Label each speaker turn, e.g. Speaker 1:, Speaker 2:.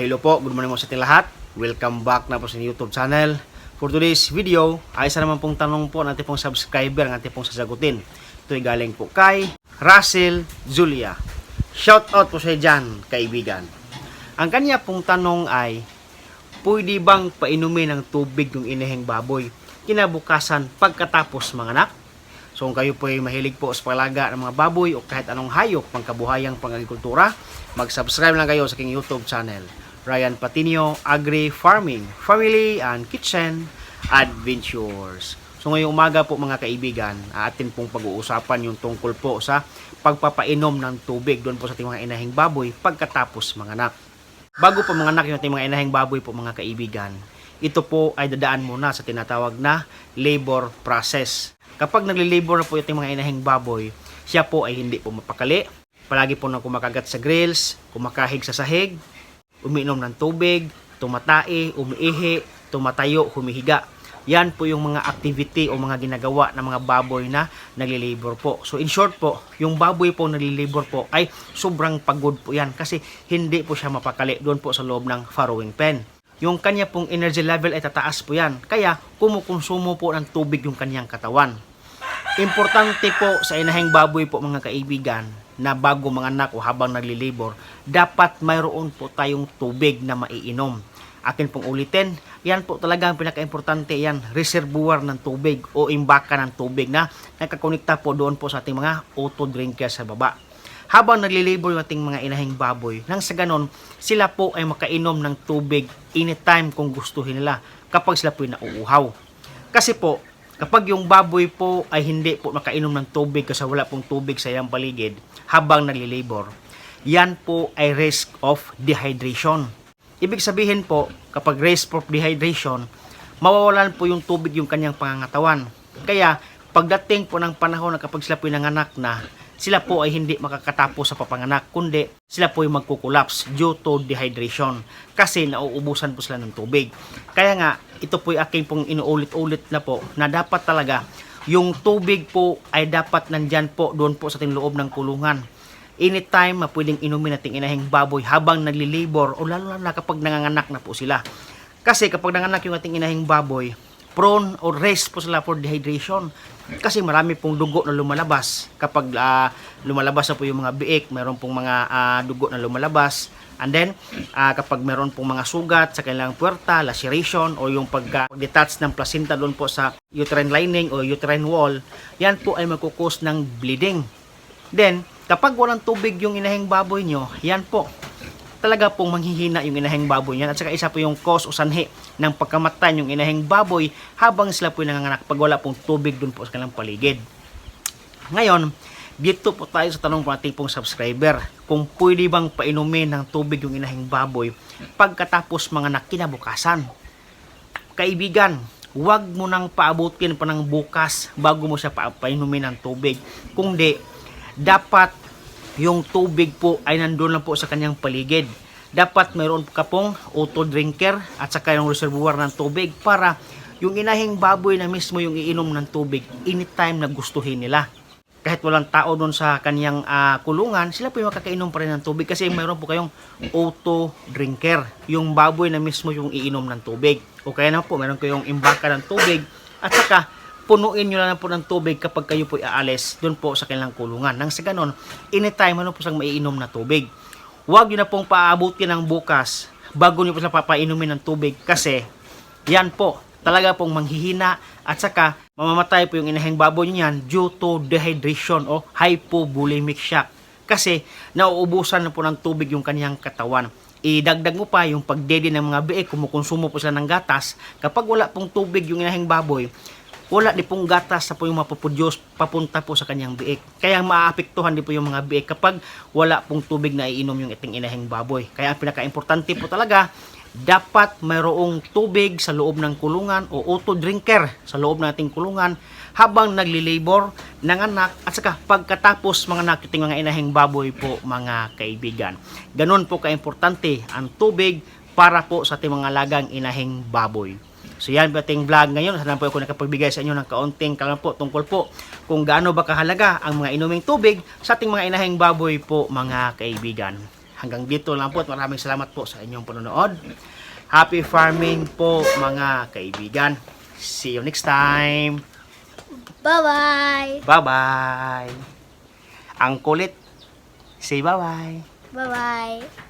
Speaker 1: Hello po, good morning mo sa ating lahat. Welcome back na po sa YouTube channel. For today's video, ay isa naman pong tanong po ng ating pong subscriber ang ating pong sasagutin. Ito ay galing po kay Russell Julia. Shout out po sa dyan, kaibigan. Ang kanya pong tanong ay, pwede bang painumin ng tubig yung inahing baboy kinabukasan pagkatapos mga anak? So kung kayo po ay mahilig po sa palaga ng mga baboy o kahit anong hayop pangkabuhayang pangagrikultura, mag-subscribe lang kayo sa aking YouTube channel. Ryan Patinio Agri Farming, Family and Kitchen Adventures. So ngayong umaga po mga kaibigan, atin pong pag-uusapan yung tungkol po sa pagpapainom ng tubig doon po sa ating mga inahing baboy pagkatapos mga anak. Bago po mga anak yung ating mga inahing baboy po mga kaibigan, ito po ay dadaan muna sa tinatawag na labor process. Kapag nagle-labor na po yung ating mga inahing baboy, siya po ay hindi po mapakali. Palagi po na kumakagat sa grills, kumakahig sa sahig, umiinom ng tubig, tumatae, umiihi, tumatayo, humihiga. Yan po yung mga activity o mga ginagawa ng mga baboy na naglilabor po. So in short po, yung baboy po naglilabor po ay sobrang pagod po yan kasi hindi po siya mapakali doon po sa loob ng farrowing pen. Yung kanya pong energy level ay tataas po yan. Kaya kumukonsumo po ng tubig yung kanyang katawan. Importante po sa inahing baboy po mga kaibigan na bago mga anak o habang naglilibor, dapat mayroon po tayong tubig na maiinom. Akin pong ulitin, yan po talaga ang pinaka-importante yan, reservoir ng tubig o imbaka ng tubig na nakakonekta po doon po sa ating mga auto drinker sa baba. Habang naglilibor yung ating mga inahing baboy, nang sa ganon, sila po ay makainom ng tubig anytime kung gustuhin nila kapag sila po ay nauuhaw. Kasi po, kapag yung baboy po ay hindi po makainom ng tubig kasi wala pong tubig sa iyang paligid habang naglilabor, yan po ay risk of dehydration. Ibig sabihin po, kapag risk of dehydration, mawawalan po yung tubig yung kanyang pangangatawan. Kaya, pagdating po ng panahon na kapag sila po nanganak na, sila po ay hindi makakatapos sa papanganak, kundi sila po ay magkukulaps due to dehydration kasi nauubusan po sila ng tubig. Kaya nga, ito po ay aking pong inuulit-ulit na po na dapat talaga yung tubig po ay dapat nandyan po doon po sa ating loob ng kulungan. Anytime pwedeng inumin nating inahing baboy habang naglilibor o lalo na kapag nanganganak na po sila. Kasi kapag nanganak yung ating inahing baboy, prone or risk po sila for dehydration. Kasi marami pong dugo na lumalabas. Kapag ah, lumalabas na po yung mga biik, meron pong mga ah, dugo na lumalabas. And then, ah, kapag meron pong mga sugat sa kanilang puwerta, laceration, o yung pagka- pag-detach ng placenta doon po sa uterine lining o uterine wall, yan po ay magkukos ng bleeding. Then, kapag walang tubig yung inahing baboy nyo, yan po, talaga pong manghihina yung inahing baboy niyan. At saka isa po yung cause o sanhi ng pagkamatay yung inahing baboy habang sila po nanganganak pag wala pong tubig dun po sa kanilang paligid. Ngayon, dito po tayo sa tanong po nating pong subscriber kung pwede bang painumin ng tubig yung inahing baboy pagkatapos mga nakinabukasan. Kaibigan, huwag mo nang paabutin pa ng bukas bago mo siya pa painumin ng tubig. Kung di, dapat yung tubig po ay nandun lang po sa kanyang paligid. Dapat mayroon ka pong auto drinker at saka yung reservoir ng tubig para yung inahing baboy na mismo yung iinom ng tubig anytime na gustuhin nila. Kahit walang tao doon sa kanyang ah, kulungan, sila po yung makakainom pa rin ng tubig kasi mayroon po kayong auto drinker. Yung baboy na mismo yung iinom ng tubig. O kaya na po, mayroon kayong imbaka ng tubig at saka punuin nyo lang po ng tubig kapag kayo po aalis doon po sa kanilang kulungan. Nang sa ganon, anytime ano po siyang maiinom na tubig. Huwag nyo na pong paabutin ng bukas bago nyo po sila papainumin ng tubig kasi yan po, talaga pong manghihina at saka mamamatay po yung inahing baboy niyan due to dehydration o hypovolemic shock. Kasi nauubusan na po ng tubig yung kanyang katawan. Idagdag mo pa yung pagdede ng mga biik, kumukonsumo po sila ng gatas. Kapag wala pong tubig yung inahing baboy, wala di pong gatas sa po yung mapuproduce papunta po sa kanyang biik. Kaya maaapektuhan din po yung mga biik kapag wala pong tubig na iinom yung iting inahing baboy. Kaya ang pinaka-importante po talaga, dapat mayroong tubig sa loob ng kulungan o auto drinker sa loob ng ating kulungan habang naglilabor ng anak at saka pagkatapos mga nakiting mga inahing baboy po mga kaibigan. Ganon po kaimportante ang tubig para po sa ating mga lagang inahing baboy. So yan po ating vlog ngayon. Sana po ako nakapagbigay sa inyo ng kaunting kalam po tungkol po kung gaano ba kahalaga ang mga inuming tubig sa ating mga inahing baboy po mga kaibigan. Hanggang dito lang po at maraming salamat po sa inyong panonood. Happy farming po mga kaibigan. See you next time.
Speaker 2: Bye-bye.
Speaker 1: Bye-bye. Ang kulit. Say bye-bye.
Speaker 2: Bye-bye.